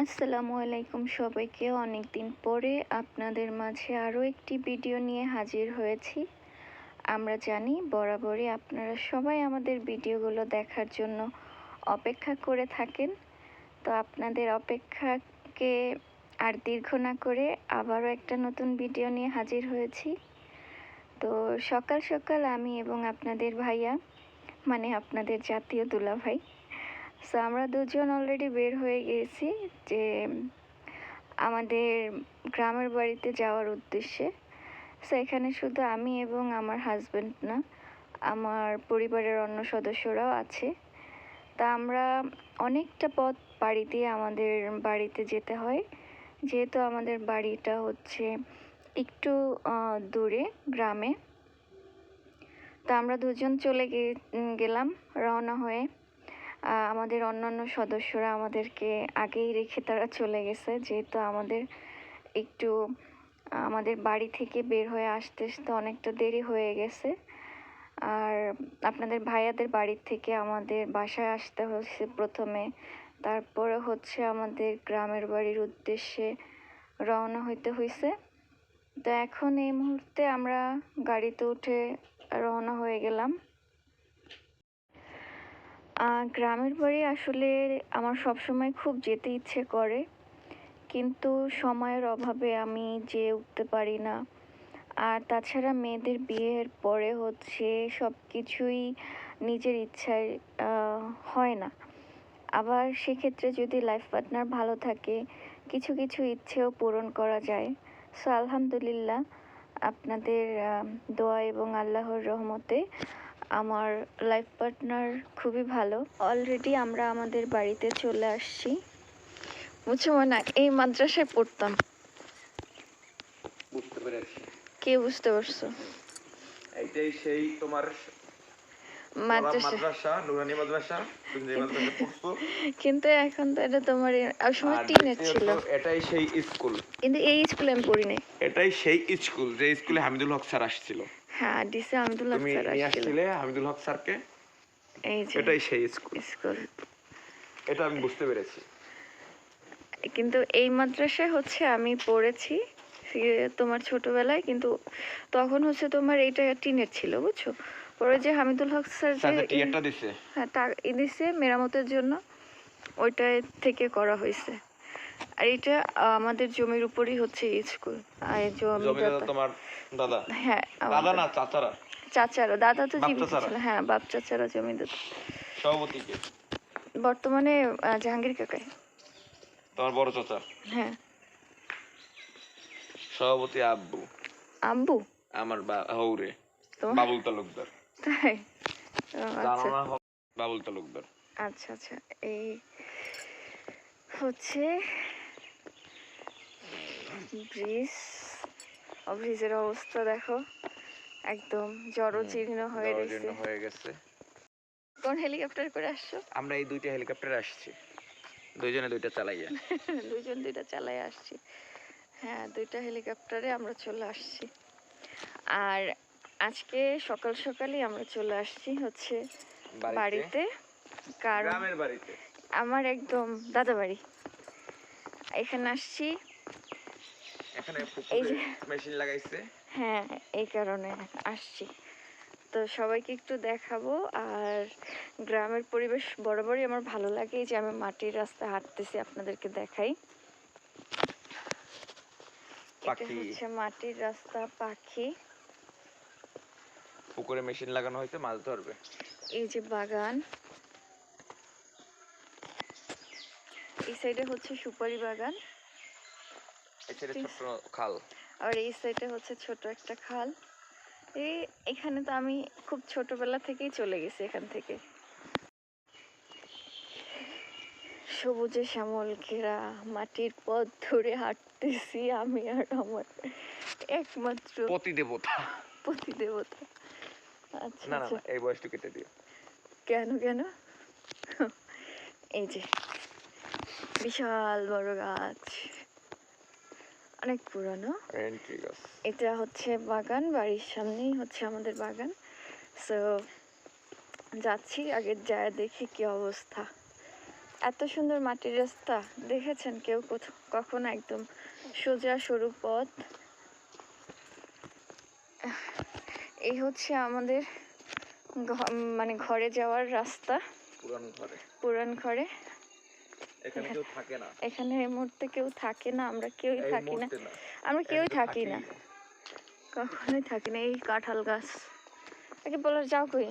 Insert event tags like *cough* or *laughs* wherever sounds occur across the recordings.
আসসালামু আলাইকুম সবাইকে। অনেক দিন পরে আপনাদের মাঝে আরও একটি ভিডিও নিয়ে হাজির হয়েছি। আমরা জানি বরাবরই আপনারা সবাই আমাদের ভিডিওগুলো দেখার জন্য অপেক্ষা করে থাকেন। তো আপনাদের অপেক্ষাকে আর দীর্ঘ না করে আবারও একটা নতুন ভিডিও নিয়ে হাজির হয়েছি। তো সকাল সকাল আমি এবং আপনাদের ভাইয়া মানে আপনাদের জাতীয় দুলাভাই সো আমরা দুজন অলরেডি বের হয়ে গিয়েছি যে আমাদের গ্রামের বাড়িতে যাওয়ার উদ্দেশ্যে। সো এখানে শুধু আমি এবং আমার হাজব্যান্ড না, আমার পরিবারের অন্য সদস্যরাও আছে। তা আমরা অনেকটা পথ পাড়ি দিয়ে আমাদের বাড়িতে যেতে হয়। যেহেতু আমাদের বাড়িটা হচ্ছে একটু দূরে গ্রামে। তা আমরা দুজন চলে গেলাম রওনা হয়ে। আমাদের অন্যান্য সদস্যরা আমাদেরকে আগেই রেখে তারা চলে গেছে। যেহেতু আমাদের একটু আমাদের বাড়ি থেকে বের হয়ে আসতে আসতে অনেকটা দেরি হয়ে গেছে। আর আপনাদের ভাইয়াদের বাড়ি থেকে আমাদের বাসায় আসতে হচ্ছে প্রথমে। তারপরে হচ্ছে আমাদের গ্রামের বাড়ির উদ্দেশ্যে রওনা হইতে হয়েছে তো এখন এই মুহূর্তে আমরা গাড়িতে উঠে রওনা হয়ে গেলাম। গ্রামের বাড়ি আসলে আমার সবসময় খুব যেতে ইচ্ছে করে। কিন্তু সময়ের অভাবে আমি যেয়ে উঠতে পারি না। আর তাছাড়া মেয়েদের বিয়ের পরে হচ্ছে সব কিছুই নিজের ইচ্ছায় হয় না। আবার সেক্ষেত্রে যদি লাইফ পার্টনার ভালো থাকে, কিছু কিছু ইচ্ছেও পূরণ করা যায়। সো আলহামদুলিল্লাহ, আপনাদের দোয়া এবং আল্লাহর রহমতে আমার লাইফ পার্টনার খুবই ভালো। অলরেডি আমরা আমাদের বাড়িতে চলে আসছি। বুঝছ না এই মাদ্রাসায় পড়তাম। বুঝতে পেরেছি। কে বুঝতে পারছ? এইটাই সেই তোমার মাদ্রাসা। মাদ্রাসা নুরানি মাদ্রাসা তুমি যে মাদ্রাসা পড়ছো। কিন্তু এখন তো এটা তোমার সময় টিনের ছিল। এটাই সেই স্কুল। কিন্তু এই স্কুলে আমি পড়ি নাই এটাই সেই স্কুল যে স্কুলে হামিদুল হক স্যার আসছিল। হ্যাঁ তুমি স্যার আসছিল হামিদুল হক স্যারকে? এই যে এটাই সেই স্কুল। স্কুল। এটা আমি বুঝতে পেরেছি। কিন্তু এই মাদ্রাসায় হচ্ছে আমি পড়েছি তোমার ছোটবেলায় কিন্তু তখন হচ্ছে তোমার এইটা টিনের ছিল বুঝছ? পরে যে হামিদুল হক স্যার যে টিয়ারটা দিছে। হ্যাঁ টাকা দিছে মেরামতের জন্য ওইটা থেকে করা হয়েছে। আর এটা আমাদের জমির উপরই হচ্ছে স্কুল। আর জমি তোমার দাদা? হ্যাঁ দাদা না চাচারা? চাচারা দাদা তো জীবিত ছিল। হ্যাঁ বাপ চাচারা জমিদার সভাপতিকে বর্তমানে জাহাঙ্গীর কাকায় তোমার বড় চাচা? হ্যাঁ। সভাপতি আব্বু। আব্বু? আমার হৌরে। বাবুল তালুকদার। তাই? আচ্ছা। বাবুল তালুকদার। আচ্ছা আচ্ছা। এই হচ্ছে ব্রিজ ব্রিজের অবস্থা দেখো একদম জড়জীর্ণ হয়ে রয়েছে। হয়ে গেছে। কোন হেলিকপ্টার করে আসছো? আমরা এই দুইটা হেলিকপ্টারে আসছি। দুইজনে দুইটা চালাইয়া। *laughs* দুইজন দুইটা চালাই আসছি। হ্যাঁ দুইটা হেলিকপ্টারে আমরা চলে আসছি। আর আজকে সকাল সকালই আমরা চলে আসছি হচ্ছে বাড়িতে? কারণ গ্রামের বাড়িতে? আমার একদম দাদা বাড়ি এখানে আসছি এখানে যে মেশিন লাগাইছে। হ্যাঁ এই কারণে আসছি। তো সবাইকে একটু দেখাবো আর গ্রামের পরিবেশ বরাবরই আমার ভালো লাগে। যে আমি মাটির রাস্তা হাঁটতেছি আপনাদেরকে দেখাই। এটা হচ্ছে মাটির রাস্তা পাখি। পুকুরে মেশিন লাগানো হয়েছে মাছ ধরবে। এই যে বাগান। এই সাইডে হচ্ছে সুপারি বাগান। ঠিক ছোট্ট খাল। আর এই সাইডে হচ্ছে ছোট একটা খাল। এই এখানে তো আমি খুব ছোটবেলা থেকেই চলে গেছি এখান থেকে। সবুজে শ্যামল ঘেরা মাটির পথ ধরে হাঁটতেছি আমি আর আমার একমাত্র পতি দেবতা পতি দেবতা আচ্ছা না না আচ্ছা। না, এই বয়সটা কেটে দিও। কেন কেন? এই যে বিশাল বড় গাছ। অনেক পুরানো। এটা হচ্ছে বাগান বাড়ির সামনেই হচ্ছে আমাদের বাগান। সো যাচ্ছি আগে যায় দেখি কি অবস্থা। এত সুন্দর মাটির রাস্তা দেখেছেন কেউ কখনো একদম সোজা সরু পথ? এই হচ্ছে আমাদের মানে ঘরে যাওয়ার রাস্তা। পুরান ঘরে। পুরান ঘরে। এখানে কেউ থাকে না। এখানে এই মুহূর্তে কেউ থাকে না আমরা কেউই থাকি না। আমরা কেউই থাকি না। কখনোই থাকি না এই কাঁঠাল গাছ। আগে বলো যাও কই?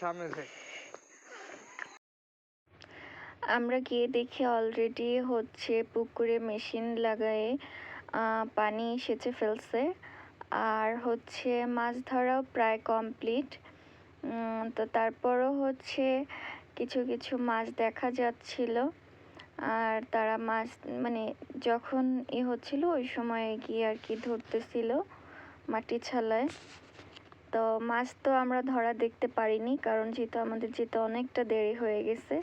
সামনে আমরা গিয়ে দেখি অলরেডি হচ্ছে পুকুরে মেশিন লাগায়ে আহ, পানি সেচে ফেলছে। আর হচ্ছে মাছ ধরাও প্রায় কমপ্লিট তো তারপরও হচ্ছে কিছু কিছু মাছ দেখা যাচ্ছিল। আর তারা মাছ মানে যখন ই হচ্ছিল, ওই সময় গিয়ে আর কি ধরতেছিল মাটি ছালায়। তো মাছ তো আমরা ধরা দেখতে পারিনি, কারণ যেহেতু আমাদের যেতে অনেকটা দেরি হয়ে গেছে।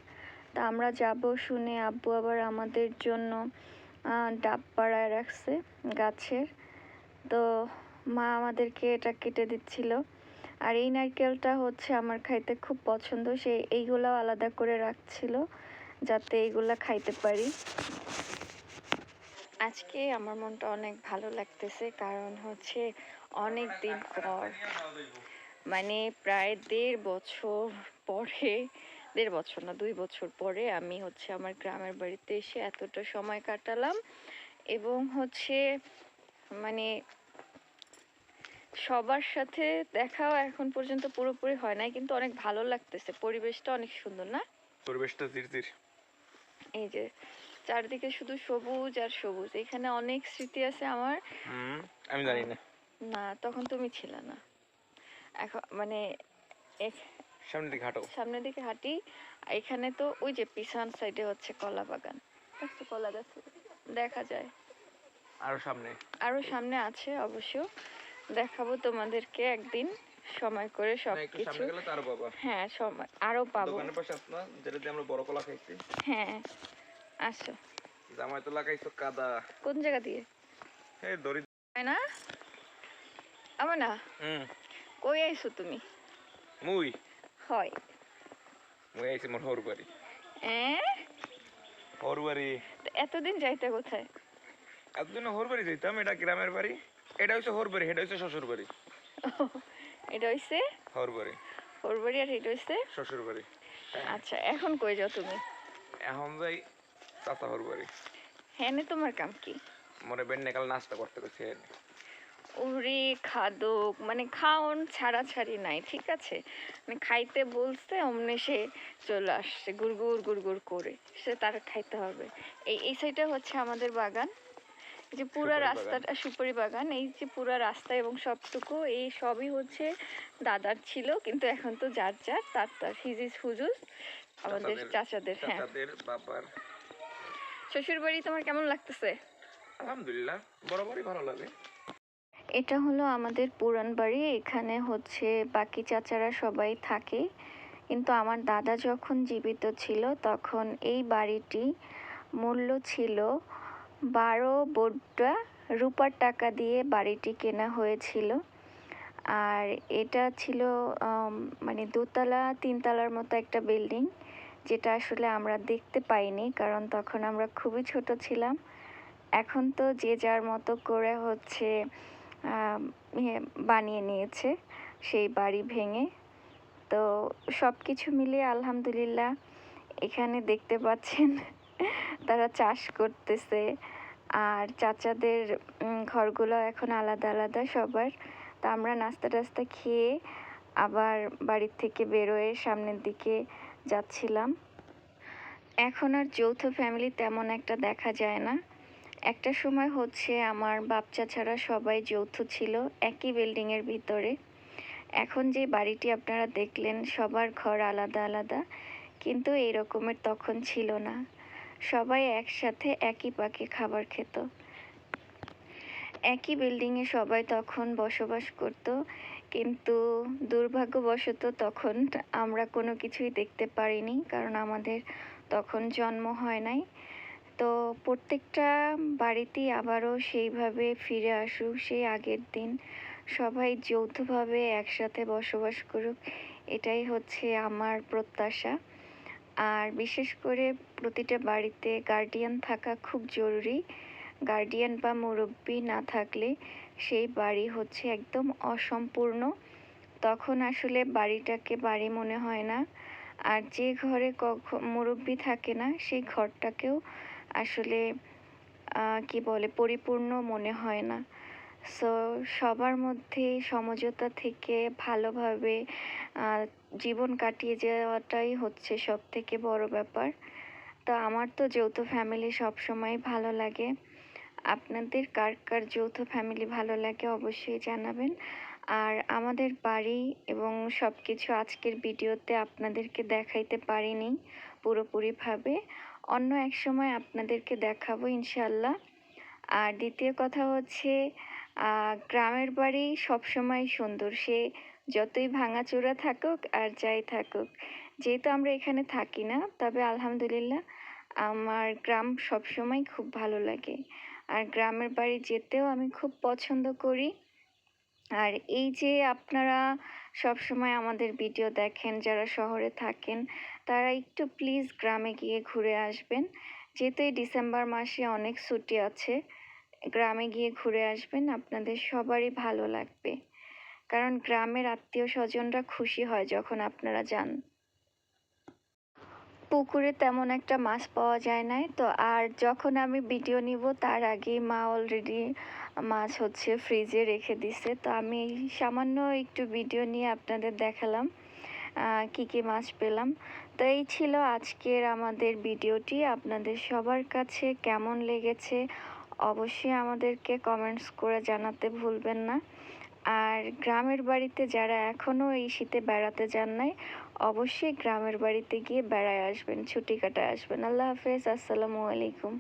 তা আমরা যাব শুনে আব্বু আবার আমাদের জন্য ডাব পাড়ায় রাখছে গাছের। তো মা আমাদেরকে এটা কেটে দিচ্ছিল। আর এই নারকেলটা হচ্ছে আমার খাইতে খুব পছন্দ, সে এইগুলাও আলাদা করে রাখছিল। যাতে এইগুলা খাইতে পারি। আজকে আমার মনটা অনেক ভালো লাগতেছে, কারণ হচ্ছে অনেক দিন পর মানে প্রায় দেড় বছর পরে, দেড় বছর না, দুই বছর পরে আমি হচ্ছে আমার গ্রামের বাড়িতে এসে এতটা সময় কাটালাম এবং হচ্ছে মানে সবার সাথে দেখাও এখন পর্যন্ত পুরোপুরি হয় নাই, কিন্তু অনেক ভালো লাগতেছে। পরিবেশটা অনেক সুন্দর না? পরিবেশটা জিরজির এই যে চারদিকে শুধু সবুজ আর সবুজ। এখানে অনেক স্মৃতি আছে আমার। আমি জানি না। না তখন তুমি ছিলে না। এখন মানে সামনের দিকে হাঁটো। সামনের দিকে হাঁটি। আর এখানে তো ওই যে পিছন সাইডে হচ্ছে কলা বাগান। কলা গাছ। দেখা যায়। আরও সামনে। আরও সামনে আছে অবশ্য। দেখাবো তোমাদেরকে একদিন। সময় করে না, সব কিছু তার বাবা হ্যাঁ সময় আরও পাবো। দোকানের পাশে আসনা যেটা দিয়ে আমরা বড় কলা খাইছি। হ্যাঁ আসো। জামাই তো লাগাইছো কাদা। কোন জায়গা দিয়ে? এই দড়ি না? আমার না? হুম। কই আইছো তুমি? মুই? হয়। মুই আইছি মোর হর বাড়ি এ? হর বাড়ি এতদিন যাইতে কোথায়? এতদিন হর বাড়ি যাইতাম এটা গ্রামের বাড়ি। এটা হচ্ছে হর বাড়ি এটা হচ্ছে শ্বশুর বাড়ি এটা হইছে হর বাড়ি আর এটা হইছে শ্বশুর বাড়ি আচ্ছা এখন কই যাও তুমি? এখন যাই চাচা হর হ্যাঁ তোমার কাম কি? মনে বেন্নে কাল নাস্তা করতে গেছে উরি খাদক মানে খাওন ছাড়া ছাড়ি নাই ঠিক আছে? মানে খাইতে বলছে অমনে সে চলে আসছে গুড় গুড় গুড়গুড় করে। সে তার খাইতে হবে। এই এই সাইডটা হচ্ছে আমাদের বাগান। যে পুরা। রাস্তাটা সুপারি বাগান এই যে পুরা রাস্তা এবং সবটুকু এই সবই হচ্ছে দাদার ছিল কিন্তু এখন তো যার যার তার তার হিজিস হুজুস আমাদের চাচাদের- চাচাদের হ্যাঁ। বাবার। শ্বশুর বাড়ি তোমার কেমন লাগতেছে? আলহামদুলিল্লাহ বরাবরই ভালো লাগে। এটা হলো আমাদের পুরান বাড়ি এখানে হচ্ছে বাকি চাচারা সবাই থাকে। কিন্তু আমার দাদা যখন জীবিত ছিল তখন এই বাড়িটি মূল্য ছিল বারো বোড্ডা রূপার টাকা দিয়ে বাড়িটি কেনা হয়েছিল। আর এটা ছিল মানে দোতলা, তিনতলার মতো একটা বিল্ডিং, যেটা আসলে আমরা দেখতে পাইনি, কারণ তখন আমরা খুবই ছোট ছিলাম। এখন তো যে যার মতো করে হচ্ছে ইয়ে বানিয়ে নিয়েছে, সেই বাড়ি ভেঙে। তো সব কিছু মিলিয়ে আলহামদুলিল্লাহ, এখানে দেখতে পাচ্ছেন তারা চাষ করতেছে। আর চাচাদের ঘরগুলো এখন আলাদা আলাদা সবার। তা আমরা নাস্তা টাস্তা খেয়ে আবার বাড়ির থেকে বেরোয় সামনের দিকে যাচ্ছিলাম। এখন আর যৌথ ফ্যামিলি তেমন একটা দেখা যায় না। একটা সময় হচ্ছে আমার বাচ্চা ছাড়া সবাই যৌথ ছিল, একই বিল্ডিংয়ের ভিতরে। এখন যে বাড়িটি আপনারা দেখলেন, সবার ঘর আলাদা আলাদা। কিন্তু এই রকমের তখন ছিল না। সবাই একসাথে একই পাকে খাবার খেত। একই বিল্ডিংয়ে সবাই তখন বসবাস করত, কিন্তু দুর্ভাগ্যবশত তখন আমরা কোনো কিছুই দেখতে পারিনি, কারণ আমাদের তখন জন্ম হয় নাই। তো প্রত্যেকটা বাড়িতেই আবারও সেইভাবে ফিরে আসুক, সেই আগের দিন সবাই যৌথভাবে একসাথে বসবাস করুক, এটাই হচ্ছে আমার প্রত্যাশা। আর বিশেষ করে প্রতিটা বাড়িতে গার্ডিয়ান থাকা খুব জরুরি। গার্ডিয়ান বা মুরব্বি না থাকলে সেই বাড়ি হচ্ছে একদম অসম্পূর্ণ। তখন আসলে বাড়িটাকে বাড়ি মনে হয় না। আর যে ঘরে মুরব্বি থাকে না, সেই ঘরটাকেও আসলে কি বলে, পরিপূর্ণ মনে হয় না। সো সবার মধ্যে সমঝোতা থেকে ভালোভাবে জীবন কাটিয়ে যাওয়াটাই হচ্ছে সব থেকে বড় ব্যাপার। তো আমার তো যৌথ ফ্যামিলি সবসময় ভালো লাগে। আপনাদের কার কার যৌথ ফ্যামিলি ভালো লাগে অবশ্যই জানাবেন। আর আমাদের বাড়ি এবং সব কিছু আজকের ভিডিওতে আপনাদেরকে দেখাইতে পারিনি পুরোপুরিভাবে। অন্য এক সময় আপনাদেরকে দেখাবো ইনশাল্লাহ আর দ্বিতীয় কথা হচ্ছে গ্রামের বাড়ি সবসময় সুন্দর। সে যতই ভাঙাচোরা থাকুক আর যাই থাকুক, যেহেতু আমরা এখানে থাকি না, তবে আলহামদুলিল্লাহ আমার গ্রাম সবসময় খুব ভালো লাগে। আর গ্রামের বাড়ি যেতেও আমি খুব পছন্দ করি। আর এই যে আপনারা সব সময় আমাদের ভিডিও দেখেন, যারা শহরে থাকেন, তারা একটু প্লিজ গ্রামে গিয়ে ঘুরে আসবেন। যেহেতু এই ডিসেম্বর মাসে অনেক ছুটি আছে, গ্রামে গিয়ে ঘুরে আসবেন, আপনাদের সবারই ভালো লাগবে। কারণ গ্রামের আত্মীয় স্বজনরা খুশি হয় যখন আপনারা যান। পুকুরে তেমন একটা মাছ পাওয়া যায় নাই। তো আর যখন আমি ভিডিও নিব, তার আগেই মা অলরেডি মাছ হচ্ছে ফ্রিজে রেখে দিছে। তো আমি সামান্য একটু ভিডিও নিয়ে আপনাদের দেখালাম কি কি মাছ পেলাম। তো এই ছিল আজকের আমাদের ভিডিওটি। আপনাদের সবার কাছে কেমন লেগেছে, অবশ্যই আমাদেরকে কমেন্টস করে জানাতে ভুলবেন না। আর গ্রামের বাড়িতে যারা এখনও এই শীতে বেড়াতে যান নাই, অবশ্যই গ্রামের বাড়িতে গিয়ে বেড়ায় আসবেন, ছুটি কাটায় আসবেন। আল্লাহ হাফেজ, আসসালামু আলাইকুম।